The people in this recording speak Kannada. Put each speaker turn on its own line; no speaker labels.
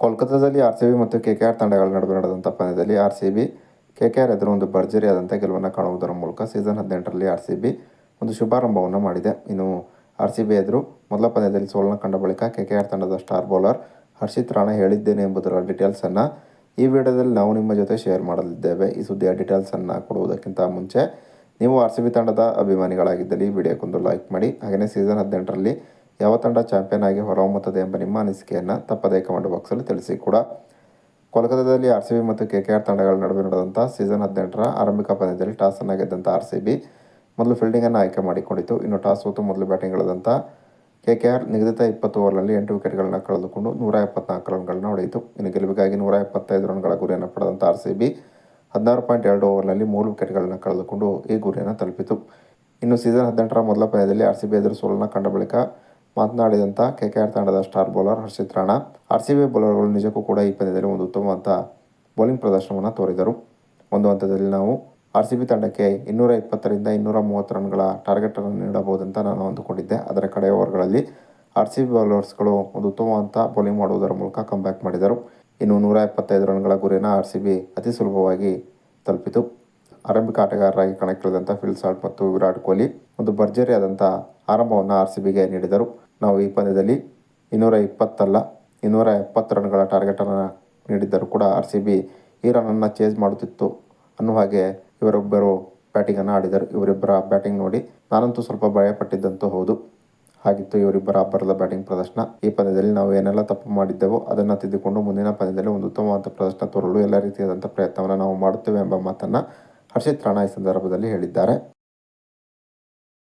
ಕೋಲ್ಕತ್ತಾದಲ್ಲಿ ಆರ್ ಸಿ ಬಿ ಮತ್ತು ಕೆ ಕೆ ಆರ್ ತಂಡಗಳ ನಡುವೆ ನಡೆದಂಥ ಪಂದ್ಯದಲ್ಲಿ R C B K K R ಎದುರು ಒಂದು ಭರ್ಜರಿಯಾದಂಥ ಗೆಲುವನ್ನು ಕಾಣುವುದರ ಮೂಲಕ ಸೀಸನ್ ಹದಿನೆಂಟರಲ್ಲಿ ಆರ್ ಸಿ ಬಿ ಒಂದು ಶುಭಾರಂಭವನ್ನು ಮಾಡಿದೆ. ಇನ್ನು ಆರ್ ಸಿ ಬಿ ಎದುರು ಮೊದಲ ಪಂದ್ಯದಲ್ಲಿ ಸೋಲನ್ನು ಕಂಡ ಬಳಿಕ ಕೆ ಕೆ ಆರ್ ತಂಡದ ಸ್ಟಾರ್ ಬೌಲರ್ ಹರ್ಷಿತ್ ರಾಣಾ ಹೇಳಿದ್ದೇನೆ ಎಂಬುದರ ಡೀಟೇಲ್ಸನ್ನು ಈ ವಿಡಿಯೋದಲ್ಲಿ ನಾವು ನಿಮ್ಮ ಜೊತೆ ಶೇರ್ ಮಾಡಲಿದ್ದೇವೆ. ಈ ಸುದ್ದಿಯ ಡೀಟೇಲ್ಸನ್ನು ಕೊಡುವುದಕ್ಕಿಂತ ಮುಂಚೆ ನೀವು ಆರ್ ಸಿ ಬಿ ತಂಡದ ಅಭಿಮಾನಿಗಳಾಗಿದ್ದಲ್ಲಿ ಈ ವಿಡಿಯೋಕ್ಕೊಂದು ಲೈಕ್ ಮಾಡಿ. ಹಾಗೆಯೇ ಸೀಸನ್ ಹದಿನೆಂಟರಲ್ಲಿ ಯಾವ ತಂಡ ಚಾಂಪಿಯನ್ ಆಗಿ ಹೊರಹೊಮ್ಮುತ್ತದೆ ಎಂಬ ನಿಮ್ಮ ಅನಿಸಿಕೆಯನ್ನು ತಪ್ಪದೇ ಕಮೆಂಟ್ ಬಾಕ್ಸಲ್ಲಿ ತಿಳಿಸಿ ಕೂಡ. ಕೋಲ್ಕತ್ತಾದಲ್ಲಿ ಆರ್ ಸಿ ಬಿ ಮತ್ತು ಕೆ ಕೆ ಆರ್ ತಂಡಗಳ ನಡುವೆ ನಡೆದಂಥ ಸೀಸನ್ ಹದಿನೆಂಟರ ಆರಂಭಿಕ ಪಂದ್ಯದಲ್ಲಿ ಟಾಸನ್ನು ಗೆದ್ದಂಥ ಆರ್ ಸಿ ಬಿ ಮೊದಲು ಫೀಲ್ಡಿಂಗನ್ನು ಆಯ್ಕೆ ಮಾಡಿಕೊಂಡಿತು ಇನ್ನು ಟಾಸ್ ಹೊತ್ತು ಮೊದಲು ಬ್ಯಾಟಿಂಗ್ ಗೆಳೆದಂಥ ಕೆ ಕೆ ಆರ್ ನಿಗದಿತ ಇಪ್ಪತ್ತು ಓವರ್ನಲ್ಲಿ ಎಂಟು ವಿಕೆಟ್ಗಳನ್ನು ಕಳೆದುಕೊಂಡು ನೂರ ಎಪ್ಪತ್ನಾಲ್ಕು ರನ್ಗಳನ್ನು ಹೊಡೆಯಿತು. ಇನ್ನು ಗೆಲುವಿಗಾಗಿ ನೂರ ಎಪ್ಪತ್ತೈದು ರನ್ಗಳ ಗುರಿಯನ್ನು ಪಡೆದಂಥ ಆರ್ ಸಿ ಬಿ ಹದಿನಾರು ಪಾಯಿಂಟ್ ಎರಡು ಓವರ್ನಲ್ಲಿ ಮೂರು ವಿಕೆಟ್ಗಳನ್ನು ಕಳೆದುಕೊಂಡು ಈ ಗುರಿಯನ್ನು ತಲುಪಿತು. ಇನ್ನು ಸೀಸನ್ ಹದಿನೆಂಟರ ಮೊದಲ ಪಂದ್ಯದಲ್ಲಿ ಆರ್ ಸಿ ಬಿ ಎದುರು ಸೋಲನ್ನು ಕಂಡ ಬಳಿಕ ಮಾತನಾಡಿದಂಥ ಕೆ ಕೆ ಆರ್ ತಂಡದ star bowler Harshit Rana, R C B ಬೌಲರ್ಗಳು ನಿಜಕ್ಕೂ ಕೂಡ ಈ ಪಂದ್ಯದಲ್ಲಿ ಒಂದು ಉತ್ತಮವಾದ ಬೌಲಿಂಗ್ ಪ್ರದರ್ಶನವನ್ನು ತೋರಿದರು. ಒಂದು ಹಂತದಲ್ಲಿ ನಾವು ಆರ್ ಸಿ ಬಿ ತಂಡಕ್ಕೆ ಇನ್ನೂರ ಇಪ್ಪತ್ತರಿಂದ ಇನ್ನೂರ ಮೂವತ್ತು ರನ್ಗಳ ಟಾರ್ಗೆಟನ್ನು ನೀಡಬಹುದಂತ ನಾನು ಅಂದುಕೊಂಡಿದ್ದೆ. ಅದರ ಕಡೆ ಓವರ್ಗಳಲ್ಲಿ ಆರ್ ಸಿ ಬಿ ಬೌಲರ್ಸ್ಗಳು ಒಂದು ಉತ್ತಮವಾದ ಬೌಲಿಂಗ್ ಮಾಡುವುದರ ಮೂಲಕ ಕಮ್ಬ್ಯಾಕ್ ಮಾಡಿದರು. ಇನ್ನು ನೂರ ಎಪ್ಪತ್ತೈದು ರನ್ಗಳ ಗುರಿನ ಆರ್ ಸಿ ಬಿ ಅತಿ ಸುಲಭವಾಗಿ ತಲುಪಿತು. ಆರಂಭಿಕ ಆಟಗಾರರಾಗಿ ಕಣಕ್ಕಿಳಿದಂಥ ಫಿಲ್ ಸಾಲ್ಟ್ ಮತ್ತು ವಿರಾಟ್ ಕೊಹ್ಲಿ, ಒಂದು ಭರ್ಜರಿಯಾದಂಥ ಆರಂಭವನ್ನು ಆರ್ ಸಿ ಬಿಗೆ ನೀಡಿದರು. ನಾವು ಈ ಪಂದ್ಯದಲ್ಲಿ ಇನ್ನೂರ ಇಪ್ಪತ್ತಲ್ಲ, ಇನ್ನೂರ ಎಪ್ಪತ್ತು ರನ್ಗಳ ಟಾರ್ಗೆಟನ್ನು ನೀಡಿದ್ದರೂ ಕೂಡ ಆರ್ ಸಿ ಬಿ ಈ ರನ್ನನ್ನು ಚೇಸ್ ಮಾಡುತ್ತಿತ್ತು ಅನ್ನುವ ಹಾಗೆ ಇವರೊಬ್ಬರು ಬ್ಯಾಟಿಂಗನ್ನು ಆಡಿದರು. ಇವರಿಬ್ಬರ ಬ್ಯಾಟಿಂಗ್ ನೋಡಿ ನಾನಂತೂ ಸ್ವಲ್ಪ ಭಯಪಟ್ಟಿದ್ದಂತೂ ಹೌದು. ಹಾಗಿತ್ತು ಇವರಿಬ್ಬರ ಅಬ್ಬರದ ಬ್ಯಾಟಿಂಗ್ ಪ್ರದರ್ಶನ. ಈ ಪಂದ್ಯದಲ್ಲಿ ನಾವು ಏನೆಲ್ಲ ತಪ್ಪು ಮಾಡಿದ್ದೆವೋ ಅದನ್ನು ತಿದ್ದುಕೊಂಡು ಮುಂದಿನ ಪಂದ್ಯದಲ್ಲಿ ಒಂದು ಉತ್ತಮವಾದ ಪ್ರದರ್ಶನ ತೋರಲು ಎಲ್ಲ ರೀತಿಯಾದಂಥ ಪ್ರಯತ್ನವನ್ನು ನಾವು ಮಾಡುತ್ತೇವೆ ಎಂಬ ಮಾತನ್ನು ಹರ್ಷಿತ್ ರಾಣಾ ಈ ಸಂದರ್ಭದಲ್ಲಿ ಹೇಳಿದ್ದಾರೆ.